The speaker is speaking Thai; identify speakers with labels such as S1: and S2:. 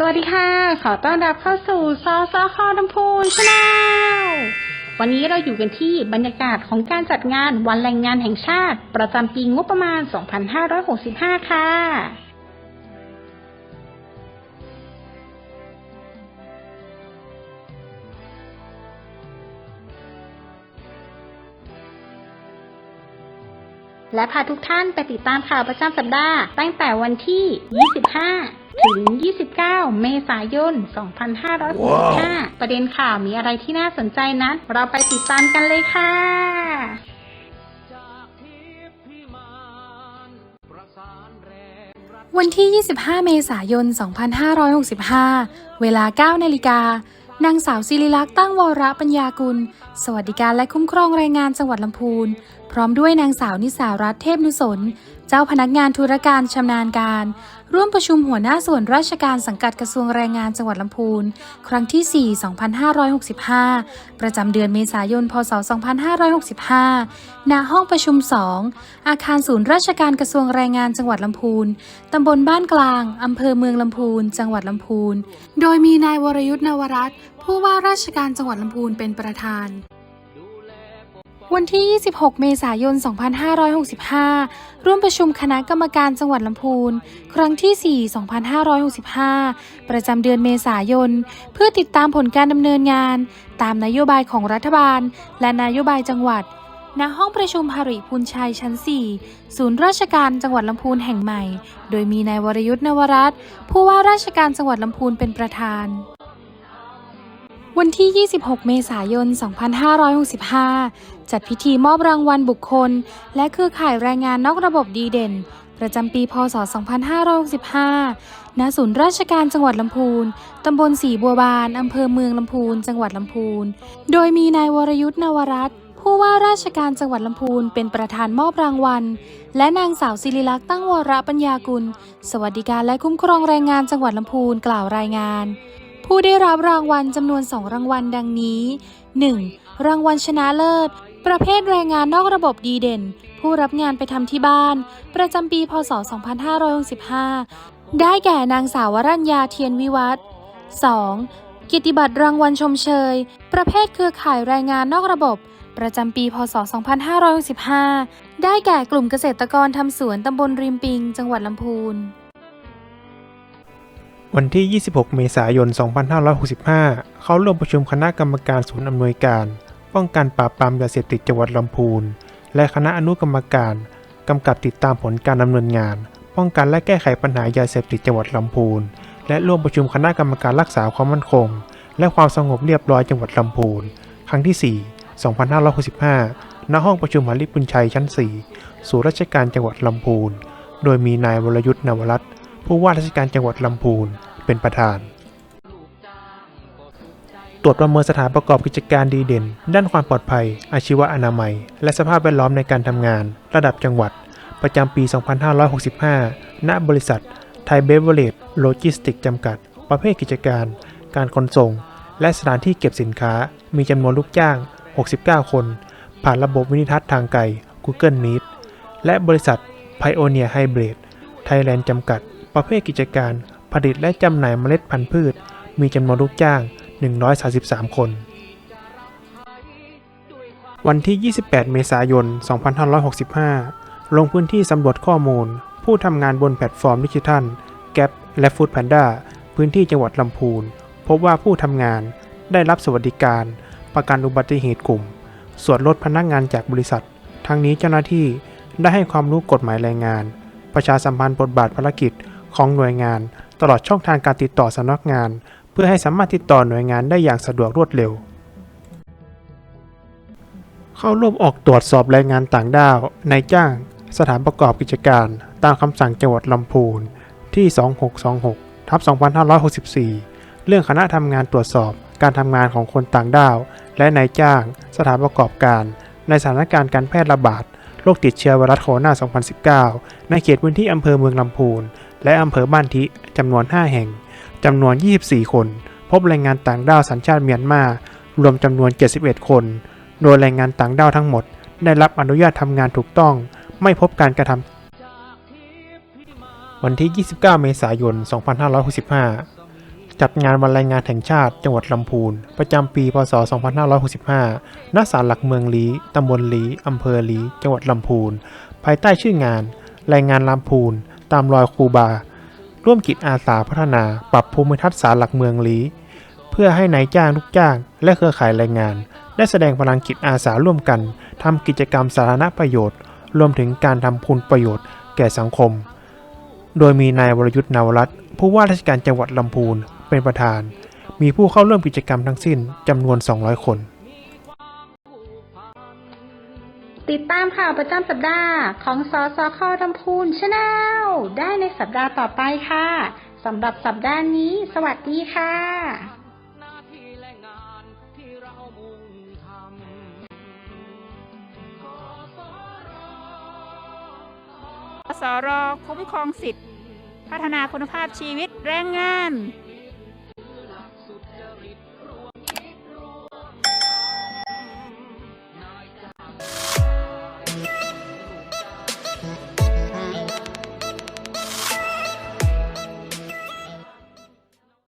S1: สวัสดีค่ะ ขอต้อนรับเข้าสู่ซอซอคอลำพูนชาแนลวันนี้เราอยู่กันที่บรรยากาศของการจัดงานวันแรงงานแห่งชาติ ประจำปีงบประมาณ 2565 ค่ะ และพาทุกท่านไปติดตามข่าวประจำสัปดาห์ ตั้งแต่วันที่ 25 ถึง 29 เมษายน 2565 ประเด็นข่าวมีอะไรที่น่าสนใจนั้น เราไปติดตามกันเลยค่ะ
S2: วันที่ 25 เมษายน 2565 เวลา 9 นาฬิกา นางสาวศิริลักษณ์ตั้งวรปัญญากุล สวัสดิการและคุ้มครองแรงงานจังหวัดลำพูน พร้อมด้วยนางสาวนิสารัตน์เทพนุสน เจ้าพนักงานธุรการชำนาญการ ร่วมประชุมหัวหน้าส่วนราชการสังกัดกระทรวงแรงงานจังหวัดลำพูน ครั้งที่ 4 2565 ประจำเดือนเมษายน พศ 2565 ณ ห้องประชุม 2 อาคารศูนย์ราชการกระทรวงแรงงานจังหวัดลำพูน ตำบลบ้านกลาง อำเภอเมืองลำพูน จังหวัดลำพูน โดยมีนายวรยุทธ์นวรัตน์ผู้ว่าราชการจังหวัดลำพูนเป็นประธาน วันที่ 26 เมษายน 2565 ร่วมประชุมคณะกรรมการจังหวัดลำพูน ครั้งที่ 4 2565 ประจำเดือนเมษายน เพื่อติดตามผลการดำเนินงาน ตามนโยบายของรัฐบาล และนโยบายจังหวัด ณ ห้องประชุมหริพูนชัยชั้น 4 ศูนย์ราชการจังหวัดลำพูนแห่งใหม่ โดยมีนายวรยุทธ์นวรัตน์ผู้ว่าราชการจังหวัดลำพูนเป็นประธาน วันที่ 26 เมษายน 2565 จัดพิธีมอบรางวัลบุคคล และเครือข่ายแรงงานนอกระบบดีเด่น ประจำปี พศ 2565 ณ ศูนย์ราชการจังหวัดลำพูน ตำบลสีบัวบาน อำเภอเมืองลำพูน จังหวัดลำพูน โดยมีนายวรยุทธ์นวรัตน์ผู้ว่าราชการจังหวัดลำพูนเป็นประธานมอบรางวัล และนางสาวศิริลักษณ์ตั้งวรปัญญากุล สวัสดิการและคุ้มครองแรงงานจังหวัดลำพูนกล่าวรายงาน ผู้ได้รับรางวัลจำนวน 2 รางวัลดังนี้ 1. รางวัลชนะเลิศ ประเภทแรงงานนอกระบบดีเด่น ผู้รับงานไปทำที่บ้าน ประจำปี พศ 2565 ได้แก่นางสาววรัญญาเทียนวิวัฒน์ 2. กิตติบัตรรางวัลชมเชย ประเภทเครือข่ายแรงงานนอกระบบ ประจำปี พศ 2565 ได้แก่กลุ่มเกษตรกรทำสวนตำบลริมปิง จังหวัดลำพูน
S3: วันที่ 26 เมษายน 2565 เขาร่วมประชุมคณะกรรมการศูนย์อำนวยการ ป้องกันปราบปรามยาเสพติดจังหวัดลำพูน และคณะอนุกรรมการกำกับติดตามผลการดำเนินงาน ป้องกันและแก้ไขปัญหายาเสพติดจังหวัดลำพูน และร่วมประชุมคณะกรรมการรักษาความมั่นคง และความสงบเรียบร้อยจังหวัดลำพูน ครั้งที่ 4 2565 ณ ห้องประชุมหาริปุญชัยชั้น 4 ศูนย์ราชการจังหวัดลำพูน โดยมีนายวรยุทธ์นวรัตน์ ผู้ว่าราชการจังหวัดลำพูนเป็นประธาน ตรวจประเมินสถานประกอบกิจการดีเด่น ด้านความปลอดภัย อาชีวอนามัย และสภาพแวดล้อมในการทำงาน ระดับจังหวัด ประจำปี 2565 ณ บริษัท ไทยเบเวอเรจโลจิสติกจำกัด ประเภทกิจการ การขนส่ง และสถานที่เก็บสินค้า มีจำนวนลูกจ้าง 69 คน ผ่านระบบวินิทัศน์ทางไกล Google Meet และบริษัท Pioneer Hybrid Thailand จำกัด ประเภทกิจการผลิตและจำหน่ายเมล็ดพันธุ์พืช มีจำนวนลูกจ้าง 133 คน วันที่ 28 เมษายน 2565 ลงพื้นที่สำรวจข้อมูล ผู้ทำงานบนแพลตฟอร์มดิจิทัล Gap และ Food Panda พื้นที่จังหวัดลำพูน พบว่าผู้ทำงานได้รับสวัสดิการ ประกันอุบัติเหตุกลุ่ม ส่วนลดพนักงานจากบริษัท ทั้งนี้เจ้าหน้าที่ได้ให้ความรู้กฎหมายแรงงาน ประชาสัมพันธ์บทบาทภารกิจ ของหน่วยงาน ตลอดช่องทางการติดต่อสำนักงาน เพื่อให้สามารถติดต่อหน่วยงานได้อย่างสะดวกรวดเร็ว เข้าร่วมออกตรวจสอบแรงงานต่างด้าวนายจ้าง สถานประกอบกิจการ ตามคำสั่งจังหวัดลำพูนที่ 2626ทับ2564 เรื่องคณะทำงานตรวจสอบการทำงานของคนต่างด้าว และนายจ้าง สถานประกอบการ ในสถานการณ์การแพร่ระบาดโรคติดเชื้อไวรัสโคโรนา 2019 ในเขตพื้นที่อำเภอเมืองลำพูน และอำเภอบ้านทิจำนวน 5 แห่งจำนวน 24 คน พบแรงงานต่างด้าวสัญชาติเมียนมารวมจำนวน 71 คน โดยแรงงานต่างด้าวทั้งหมด ได้รับอนุญาตทำงานถูกต้อง ไม่พบการกระทำวันที่ 29 เมษายน 2565 จัดงานวันแรงงานแห่งชาติจังหวัดลำพูน ประจำปี พศ 2565 ณ ศาลหลักเมืองลีตำบลลีอำเภอลี จังหวัดลำพูน ภายใต้ชื่องาน แรงงานลำพูน ตามรอยครูบา ร่วมกิจอาสาพัฒนาปรับภูมิทัศน์ศาลหลักเมืองลี้ เพื่อให้นายจ้างลูกจ้าง และเครือข่ายแรงงาน ได้แสดงพลังจิตอาสาร่วมกันทำกิจกรรมสาธารณประโยชน์ รวมถึงการทำคุณประโยชน์แก่สังคม โดยมีนายวรยุทธ์นาวรัตน์ผู้ว่าราชการจังหวัดลำพูนเป็นประธาน มีผู้เข้าร่วมกิจกรรมทั้งสิ้นจำนวน 200 คน
S1: ติดตามข่าวประจำสัปดาห์ของสสคลำพูนชาแนลได้ในสัปดาห์ต่อไปค่ะสำหรับสัปดาห์นี้ สวัสดีค่ะ
S4: สร
S5: สรคุ้มครองสิทธิพัฒนาคุณภาพชีวิตแรงงาน